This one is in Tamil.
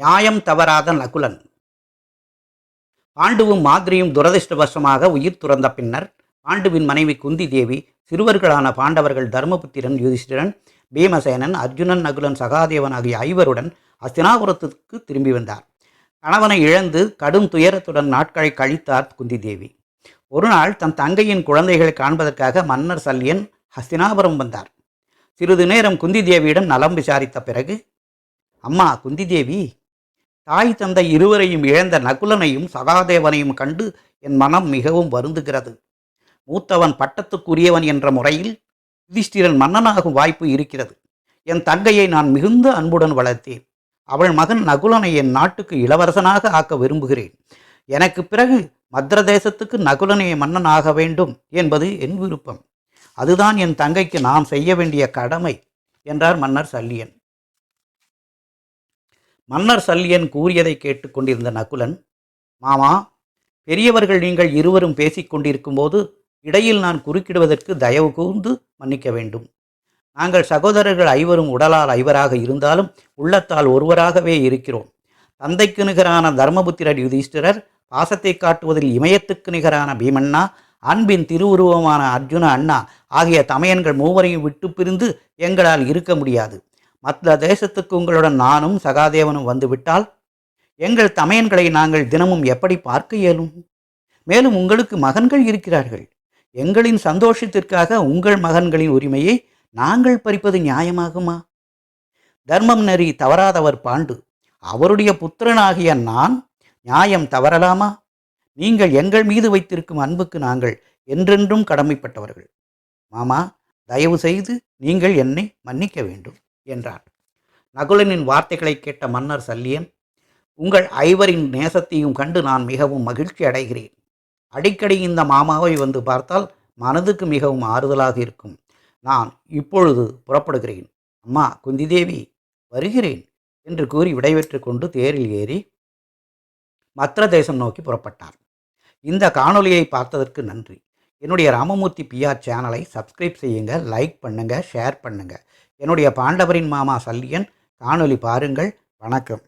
நியாயம் தவறாத நகுலன். பாண்டுவும் மாதிரியும் துரதிர்ஷ்டவசமாக உயிர் துறந்த பின்னர் பாண்டுவின் மனைவி குந்தி தேவி சிறுவர்களான பாண்டவர்கள் தர்மபுத்திரன் யுதிஷ்டிரன் பீமசேனன் அர்ஜுனன் நகுலன் சகாதேவன் ஆகிய ஐவருடன் அஸ்தினாபுரத்துக்கு திரும்பி வந்தார். கணவனை இழந்து கடும் துயரத்துடன் நாட்களை கழித்தார் குந்தி தேவி ஒரு நாள் தன் தங்கையின் குழந்தைகளை காண்பதற்காக மன்னர் சல்லியன் ஹஸ்தினாபுரம் வந்தார். சிறிது நேரம் குந்தி தேவியிடம் நலம் விசாரித்த பிறகு அம்மா குந்தி தேவி தாய் தந்தை இருவரையும் இழந்த நகுலனையும் சகாதேவனையும் கண்டு என் மனம் மிகவும் வருந்துகிறது. மூத்தவன் பட்டத்துக்குரியவன் என்ற முறையில் யுதிஷ்டிரன் மன்னனாகும் வாய்ப்பு இருக்கிறது. என் தங்கையை நான் மிகுந்த அன்புடன் வளர்த்தேன். அவள் மகன் நகுலனை என் நாட்டுக்கு இளவரசனாக ஆக்க விரும்புகிறேன். எனக்கு பிறகு மத்திர தேசத்துக்கு நகுலனை மன்னனாக வேண்டும் என்பது என் விருப்பம். அதுதான் என் தங்கைக்கு நான் செய்ய வேண்டிய கடமை என்றார் மன்னர் சல்லியன். மன்னர் சல்லியன் கூறியதை கேட்டுக்கொண்டிருந்த நகுலன் மாமா பெரியவர்கள் நீங்கள் இருவரும் பேசிக்கொண்டிருக்கும் போது இடையில் நான் குறுக்கிடுவதற்கு தயவு கூர்ந்து மன்னிக்க வேண்டும். நாங்கள் சகோதரர்கள் ஐவரும் உடலால் ஐவராக இருந்தாலும் உள்ளத்தால் ஒருவராகவே இருக்கிறோம். தந்தைக்கு நிகரான தர்மபுத்திரர் யுதிஷ்டிரர் பாசத்தை காட்டுவதில் இமயத்துக்கு நிகரான பீமண்ணா அன்பின் திருவுருவமான அர்ஜுன அண்ணா ஆகிய தமையன்கள் மூவரையும் விட்டு பிரிந்து எங்களால் இருக்க முடியாது. மற்ற தேசத்துக்கு உங்களுடன் நானும் சகாதேவனும் வந்துவிட்டால் எங்கள் தமையன்களை நாங்கள் தினமும் எப்படி பார்க்க இயலும்? மேலும் உங்களுக்கு மகன்கள் இருக்கிறார்கள். எங்களின் சந்தோஷத்திற்காக உங்கள் மகன்களின் உரிமையை நாங்கள் பறிப்பது நியாயமாகுமா? தர்மம் நெறி தவறாதவர் பாண்டு. அவருடைய புத்திரனாகிய நான் நியாயம் தவறலாமா? நீங்கள் எங்கள் மீது வைத்திருக்கும் அன்புக்கு நாங்கள் என்றென்றும் கடமைப்பட்டவர்கள். மாமா தயவு செய்து நீங்கள் என்னை மன்னிக்க வேண்டும். என்றார். நகுலனின் வார்த்தைகளை கேட்ட மன்னர் சல்லியன் உங்கள் ஐவரின் நேசத்தையும் கண்டு நான் மிகவும் மகிழ்ச்சி அடைகிறேன். அடிக்கடி இந்த மாமாவை வந்து பார்த்தால் மனதுக்கு மிகவும் ஆறுதலாக இருக்கும். நான் இப்பொழுது புறப்படுகிறேன். அம்மா குந்திதேவி வருகிறேன் என்று கூறி விடைபெற்று கொண்டு தேரில் ஏறி மத்திர தேசம் நோக்கி புறப்பட்டார். இந்த காணொலியை பார்த்ததற்கு நன்றி. என்னுடைய ராமமூர்த்தி பிஆர் சேனலை சப்ஸ்கிரைப் செய்யுங்க லைக் பண்ணுங்கள் ஷேர் பண்ணுங்கள் என்னுடைய பாண்டவரின் மாமா சல்லியன் காணொலி பாருங்கள். வணக்கம்.